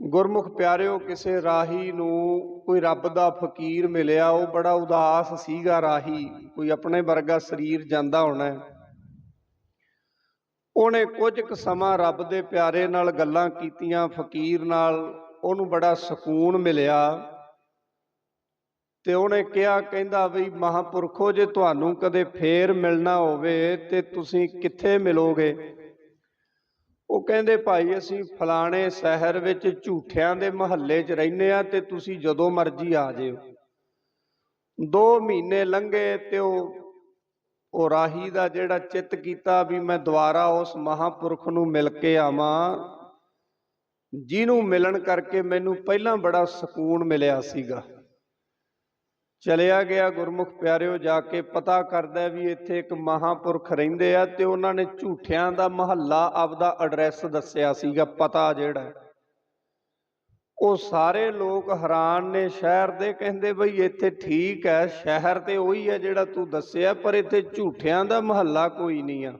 ਗੁਰਮੁਖ ਪਿਆਰਿਓ, ਕਿਸੇ ਰਾਹੀ ਨੂੰ ਕੋਈ ਰੱਬ ਦਾ ਫਕੀਰ ਮਿਲਿਆ, ਉਹ ਬੜਾ ਉਦਾਸ ਸੀਗਾ ਰਾਹੀ, ਕੋਈ ਆਪਣੇ ਵਰਗਾ ਸਰੀਰ ਜਾਂਦਾ ਹੋਣਾ। ਉਹਨੇ ਕੁਝ ਕੁ ਸਮਾਂ ਰੱਬ ਦੇ ਪਿਆਰੇ ਨਾਲ ਗੱਲਾਂ ਕੀਤੀਆਂ, ਫਕੀਰ ਨਾਲ ਉਹਨੂੰ ਬੜਾ ਸਕੂਨ ਮਿਲਿਆ ਤੇ ਉਹਨੇ ਕਿਹਾ, ਕਹਿੰਦਾ ਵੀ ਮਹਾਪੁਰਖੋ, ਜੇ ਤੁਹਾਨੂੰ ਕਦੇ ਫੇਰ ਮਿਲਣਾ ਹੋਵੇ ਤੇ ਤੁਸੀਂ ਕਿੱਥੇ ਮਿਲੋਗੇ? ਉਹ ਕਹਿੰਦੇ, ਭਾਈ, ਅਸੀਂ ਫਲਾਣੇ ਸ਼ਹਿਰ ਵਿੱਚ ਝੂਠਿਆਂ ਦੇ ਮਹੱਲੇ 'ਚ ਰਹਿੰਦੇ ਆ ਤੇ ਤੁਸੀਂ ਜਦੋਂ ਮਰਜ਼ੀ ਆ ਜਿਓ। 2 ਮਹੀਨੇ ਲੰਘੇ ਤੇ ਉਹ ਉਹ ਰਾਹੀ ਦਾ ਜਿਹੜਾ ਚਿੱਤ ਕੀਤਾ ਵੀ ਮੈਂ ਦੁਬਾਰਾ ਉਸ ਮਹਾਪੁਰਖ ਨੂੰ ਮਿਲ ਕੇ ਆਵਾਂ, ਜਿਹਨੂੰ ਮਿਲਣ ਕਰਕੇ ਮੈਨੂੰ ਪਹਿਲਾਂ ਬੜਾ ਸਕੂਨ ਮਿਲਿਆ ਸੀਗਾ। ਚਲਿਆ ਗਿਆ ਗੁਰਮੁਖ ਪਿਆਰਿਓ, ਜਾ ਕੇ ਪਤਾ ਕਰਦਾ ਵੀ ਇੱਥੇ ਇੱਕ ਮਹਾਪੁਰਖ ਰਹਿੰਦੇ ਆ ਤੇ ਉਹਨਾਂ ਨੇ ਝੂਠਿਆਂ ਦਾ ਮਹੱਲਾ ਆਪਦਾ ਐਡਰੈਸ ਦੱਸਿਆ ਸੀਗਾ, ਪਤਾ ਜਿਹੜਾ ਉਹ ਸਾਰੇ ਲੋਕ ਹੈਰਾਨ ਨੇ, ਸ਼ਹਿਰ ਦੇ ਕਹਿੰਦੇ ਬਈ ਇੱਥੇ ਠੀਕ ਹੈ, ਸ਼ਹਿਰ ਤੇ ਉਹੀ ਹੈ ਜਿਹੜਾ ਤੂੰ ਦੱਸਿਆ, ਪਰ ਇੱਥੇ ਝੂਠਿਆਂ ਦਾ ਮਹੱਲਾ ਕੋਈ ਨਹੀਂ ਆ।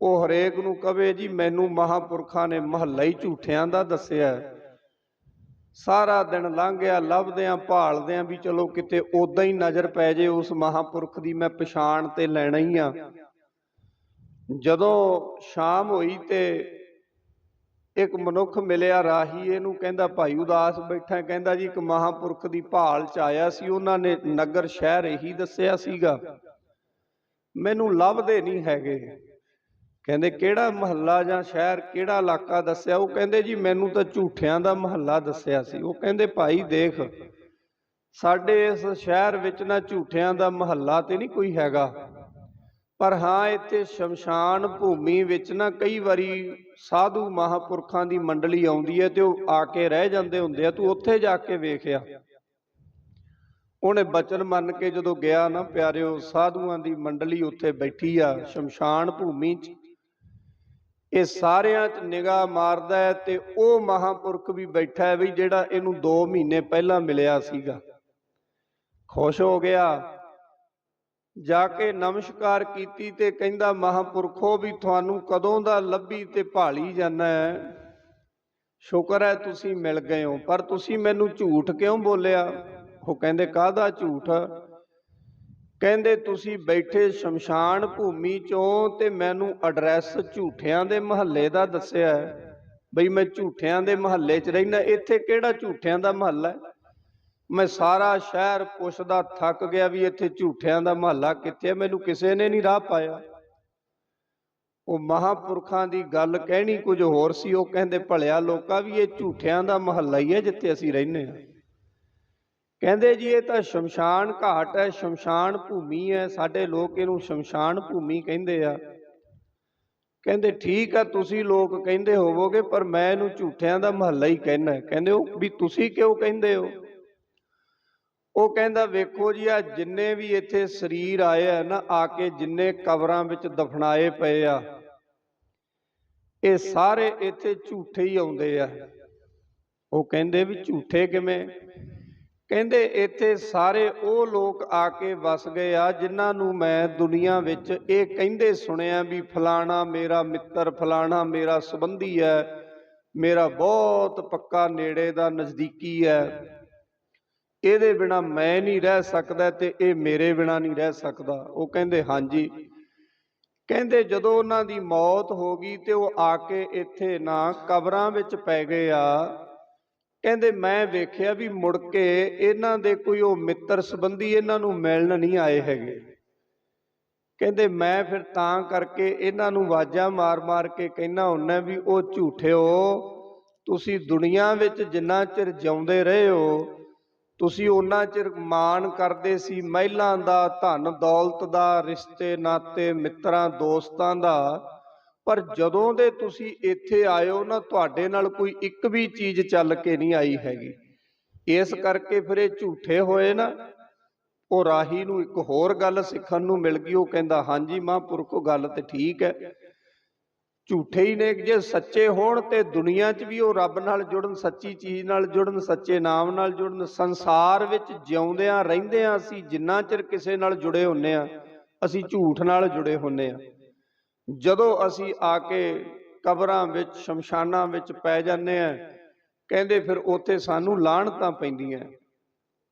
ਉਹ ਹਰੇਕ ਨੂੰ ਕਵੇ ਜੀ, ਮੈਨੂੰ ਮਹਾਪੁਰਖਾਂ ਨੇ ਮਹੱਲਾ ਹੀ ਝੂਠਿਆਂ ਦਾ ਦੱਸਿਆ ਸਾਰਾ ਦਿਨ ਲੰਘ ਗਿਆ ਲੱਭਦਿਆਂ, ਭਾਲਦਿਆਂ ਵੀ ਚਲੋ ਕਿਤੇ ਉਦਾਂ ਹੀ ਨਜ਼ਰ ਪੈ ਜੇ ਉਸ ਮਹਾਪੁਰਖ ਦੀ ਮੈਂ ਪਛਾਣ ਤੇ ਲੈਣਾ ਹੀ ਆ। ਜਦੋਂ ਸ਼ਾਮ ਹੋਈ ਤੇ ਇੱਕ ਮਨੁੱਖ ਮਿਲਿਆ ਰਾਹੀ, ਇਹਨੂੰ ਕਹਿੰਦਾ, ਭਾਈ ਉਦਾਸ ਬੈਠਾ ਕਹਿੰਦਾ ਜੀ, ਇੱਕ ਮਹਾਪੁਰਖ ਦੀ ਭਾਲ ਚ ਆਇਆ ਸੀ। ਉਹਨਾਂ ਨੇ ਨਗਰ ਸ਼ਹਿਰ ਇਹੀ ਦੱਸਿਆ ਸੀਗਾ, ਮੈਨੂੰ ਲੱਭਦੇ ਨਹੀਂ ਹੈਗੇ। ਕਹਿੰਦੇ ਕਿਹੜਾ ਮਹੱਲਾ ਜਾਂ ਸ਼ਹਿਰ ਕਿਹੜਾ ਇਲਾਕਾ ਦੱਸਿਆ ਉਹ ਕਹਿੰਦੇ ਜੀ ਮੈਨੂੰ ਤਾਂ ਝੂਠਿਆਂ ਦਾ ਮਹੱਲਾ ਦੱਸਿਆ ਸੀ ਉਹ ਕਹਿੰਦੇ ਭਾਈ ਦੇਖ ਸਾਡੇ ਇਸ ਸ਼ਹਿਰ ਵਿੱਚ ਨਾ ਝੂਠਿਆਂ ਦਾ ਮਹੱਲਾ ਤੇ ਨਹੀਂ ਕੋਈ ਹੈਗਾ ਪਰ ਹਾਂ ਇੱਥੇ ਸ਼ਮਸ਼ਾਨ ਭੂਮੀ ਵਿੱਚ ਨਾ ਕਈ ਵਾਰੀ ਸਾਧੂ ਮਹਾਪੁਰਖਾਂ ਦੀ ਮੰਡਲੀ ਆਉਂਦੀ ਹੈ ਤੇ ਉਹ ਆ ਕੇ ਰਹਿ ਜਾਂਦੇ ਹੁੰਦੇ ਆ ਤੂੰ ਉੱਥੇ ਜਾ ਕੇ ਵੇਖਿਆ ਉਹਨੇ ਬਚਨ ਮੰਨ ਕੇ ਜਦੋਂ ਗਿਆ ਨਾ ਪਿਆਰਿਓ ਸਾਧੂਆਂ ਦੀ ਮੰਡਲੀ ਉੱਥੇ ਬੈਠੀ ਆ ਸ਼ਮਸ਼ਾਨ ਭੂਮੀ 'ਚ ਇਹ ਸਾਰਿਆਂ 'ਚ ਨਿਗਾਹ ਮਾਰਦਾ ਹੈ ਤੇ ਉਹ ਮਹਾਪੁਰਖ ਵੀ ਬੈਠਾ ਹੈ ਵੀ ਜਿਹੜਾ ਇਹਨੂੰ 2 ਮਹੀਨੇ ਪਹਿਲਾਂ ਮਿਲਿਆ ਸੀਗਾ। ਖੁਸ਼ ਹੋ ਗਿਆ। ਜਾ ਕੇ ਨਮਸਕਾਰ ਕੀਤੀ ਤੇ ਕਹਿੰਦਾ, ਮਹਾਪੁਰਖੋ, ਵੀ ਤੁਹਾਨੂੰ ਕਦੋਂ ਦਾ ਲੱਭੀ ਤੇ ਭਾਲੀ ਜਾਣਾ ਹੈ? ਸ਼ੁਕਰ ਹੈ ਤੁਸੀਂ ਮਿਲ ਗਏ ਹੋ, ਪਰ ਤੁਸੀਂ ਮੈਨੂੰ ਝੂਠ ਕਿਉਂ ਬੋਲਿਆ? ਉਹ ਕਹਿੰਦੇ, ਕਾਹਦਾ ਝੂਠ? ਕਹਿੰਦੇ, ਤੁਸੀਂ ਬੈਠੇ ਸ਼ਮਸ਼ਾਨ ਭੂਮੀ ਚੋਂ ਤੇ ਮੈਨੂੰ ਐਡਰੈਸ ਝੂਠਿਆਂ ਦੇ ਮਹੱਲੇ ਦਾ ਦੱਸਿਆ ਹੈ। ਬਈ, ਮੈਂ ਝੂਠਿਆਂ ਦੇ ਮਹੱਲੇ 'ਚ ਰਹਿਣਾ ਇੱਥੇ ਕਿਹੜਾ ਝੂਠਿਆਂ ਦਾ ਮਹੱਲਾ ਹੈ? ਮੈਂ ਸਾਰਾ ਸ਼ਹਿਰ ਪੁੱਛਦਾ, ਥੱਕ ਗਿਆ ਵੀ ਇੱਥੇ ਝੂਠਿਆਂ ਦਾ ਮਹੱਲਾ ਕਿੱਥੇ ਹੈ? ਮੈਨੂੰ ਕਿਸੇ ਨੇ ਨਹੀਂ ਰਾਹ ਪਾਇਆ। ਉਹ ਮਹਾਪੁਰਖਾਂ ਦੀ ਗੱਲ ਕਹਿਣੀ ਕੁਝ ਹੋਰ ਸੀ। ਉਹ ਕਹਿੰਦੇ, ਭਲਿਆ ਲੋਕਾਂ, ਵੀ ਇਹ ਝੂਠਿਆਂ ਦਾ ਮਹੱਲਾ ਹੀ ਹੈ ਜਿੱਥੇ ਅਸੀਂ ਰਹਿੰਦੇ ਹਾਂ। ਕਹਿੰਦੇ ਜੀ, ਇਹ ਤਾਂ ਸ਼ਮਸ਼ਾਨ ਘਾਟ ਹੈ, ਸ਼ਮਸ਼ਾਨ ਭੂਮੀ ਹੈ, ਸਾਡੇ ਲੋਕ ਇਹਨੂੰ ਸ਼ਮਸ਼ਾਨ ਭੂਮੀ ਕਹਿੰਦੇ ਆ। ਕਹਿੰਦੇ, ਠੀਕ ਆ, ਤੁਸੀਂ ਲੋਕ ਕਹਿੰਦੇ ਹੋਵੋਗੇ, ਪਰ ਮੈਂ ਇਹਨੂੰ ਝੂਠਿਆਂ ਦਾ ਮਹੱਲਾ ਹੀ ਕਹਿਣਾ ਕਹਿੰਦੇ ਉਹ, ਵੀ ਤੁਸੀਂ ਕਿਉਂ ਕਹਿੰਦੇ ਹੋ? ਉਹ ਕਹਿੰਦਾ, ਵੇਖੋ ਜੀ, ਆ ਜਿੰਨੇ ਵੀ ਇੱਥੇ ਸਰੀਰ ਆਏ ਆ ਨਾ, ਆ ਕੇ ਜਿੰਨੇ ਕਬਰਾਂ ਵਿੱਚ ਦਫਨਾਏ ਪਏ ਆ, ਇਹ ਸਾਰੇ ਇੱਥੇ ਝੂਠੇ ਹੀ ਆਉਂਦੇ ਆ। ਉਹ ਕਹਿੰਦੇ ਵੀ ਝੂਠੇ ਕਿਵੇਂ? ਕਹਿੰਦੇ ਇੱਥੇ ਸਾਰੇ ਉਹ ਲੋਕ ਆ ਕੇ ਵਸ ਗਏ ਆ ਜਿਨ੍ਹਾਂ ਨੂੰ ਮੈਂ ਦੁਨੀਆ ਵਿੱਚ ਇਹ ਕਹਿੰਦੇ ਸੁਣਿਆ ਵੀ ਫਲਾਣਾ ਮੇਰਾ ਮਿੱਤਰ, ਫਲਾਣਾ ਮੇਰਾ ਸੰਬੰਧੀ ਹੈ, ਮੇਰਾ ਬਹੁਤ ਪੱਕਾ ਨੇੜੇ ਦਾ ਨਜ਼ਦੀਕੀ ਹੈ। ਇਹਦੇ ਬਿਨਾ ਮੈਂ ਨਹੀਂ ਰਹਿ ਸਕਦਾ ਤੇ ਇਹ ਮੇਰੇ ਬਿਨਾ ਨਹੀਂ ਰਹਿ ਸਕਦਾ। ਉਹ ਕਹਿੰਦੇ, ਹਾਂਜੀ। ਕਹਿੰਦੇ, ਜਦੋਂ ਉਹਨਾਂ ਦੀ ਮੌਤ ਹੋ ਗਈ ਤੇ ਉਹ ਆ ਕੇ ਇੱਥੇ ਨਾ ਕਬਰਾਂ ਵਿੱਚ ਪੈ ਗਏ ਆ ਕਹਿੰਦੇ, ਮੈਂ ਵੇਖਿਆ ਵੀ ਮੁੜ ਕੇ ਇਹਨਾਂ ਦੇ ਕੋਈ ਉਹ ਮਿੱਤਰ ਸੰਬੰਧੀ ਇਹਨਾਂ ਨੂੰ ਮਿਲਣ ਨਹੀਂ ਆਏ ਹੈਗੇ। ਕਹਿੰਦੇ, ਮੈਂ ਫਿਰ ਤਾਂ ਕਰਕੇ ਇਹਨਾਂ ਨੂੰ ਆਵਾਜ਼ਾਂ ਮਾਰ-ਮਾਰ ਕੇ ਕਹਿਣਾ ਹੁੰਨਾ ਵੀ, ਉਹ ਝੂਠਿਓ, ਤੁਸੀਂ ਦੁਨੀਆ ਵਿੱਚ ਜਿੰਨਾ ਚਿਰ ਜਿਉਂਦੇ ਰਹੇ ਹੋ, ਤੁਸੀਂ ਉਹਨਾਂ ਚਿਰ ਮਾਣ ਕਰਦੇ ਸੀ, ਮਹਿਲਾਂ ਦਾ ਧਨ ਦੌਲਤ ਦਾ ਰਿਸ਼ਤੇ ਨਾਤੇ ਮਿੱਤਰਾਂ, ਦੋਸਤਾਂ ਦਾ ਪਰ ਜਦੋਂ ਦੇ ਤੁਸੀਂ ਇੱਥੇ ਆਇਓ ਨਾ, ਤੁਹਾਡੇ ਨਾਲ ਕੋਈ ਇੱਕ ਵੀ ਚੀਜ਼ ਚੱਲ ਕੇ ਨਹੀਂ ਆਈ ਹੈਗੀ। ਇਸ ਕਰਕੇ ਫਿਰ ਇਹ ਝੂਠੇ ਹੋਏ ਨਾ। ਉਹ ਰਾਹੀ ਨੂੰ ਇੱਕ ਹੋਰ ਗੱਲ ਸਿੱਖਣ ਨੂੰ ਮਿਲ ਗਈ। ਉਹ ਕਹਿੰਦਾ, ਹਾਂਜੀ ਮਹਾਂਪੁਰਖੋ ਗੱਲ ਤੇ ਠੀਕ ਹੈ। ਝੂਠੇ ਹੀ ਨੇ। ਜੇ ਸੱਚੇ ਹੋਣ ਤੇ ਦੁਨੀਆ 'ਚ ਵੀ ਉਹ ਰੱਬ ਨਾਲ ਜੁੜਨ, ਸੱਚੀ ਚੀਜ਼ ਨਾਲ ਜੁੜਨ, ਸੱਚੇ ਨਾਮ ਨਾਲ ਜੁੜਨ, ਸੰਸਾਰ ਵਿੱਚ ਜਿਉਂਦਿਆਂ ਰਹਿੰਦਿਆਂ ਅਸੀਂ ਜਿੰਨਾ ਚਿਰ ਕਿਸੇ ਨਾਲ ਜੁੜੇ ਹੁੰਨੇ ਆ, ਅਸੀਂ ਝੂਠ ਨਾਲ ਜੁੜੇ ਹੁੰਨੇ ਆ। ਜਦੋਂ ਅਸੀਂ ਆ ਕੇ ਕਬਰਾਂ ਵਿੱਚ, ਸ਼ਮਸ਼ਾਨਾਂ ਵਿੱਚ ਪੈ ਜਾਂਦੇ ਆ ਕਹਿੰਦੇ ਫਿਰ ਉੱਥੇ ਸਾਨੂੰ ਲਾਹਣਤਾਂ ਪੈਂਦੀਆਂ।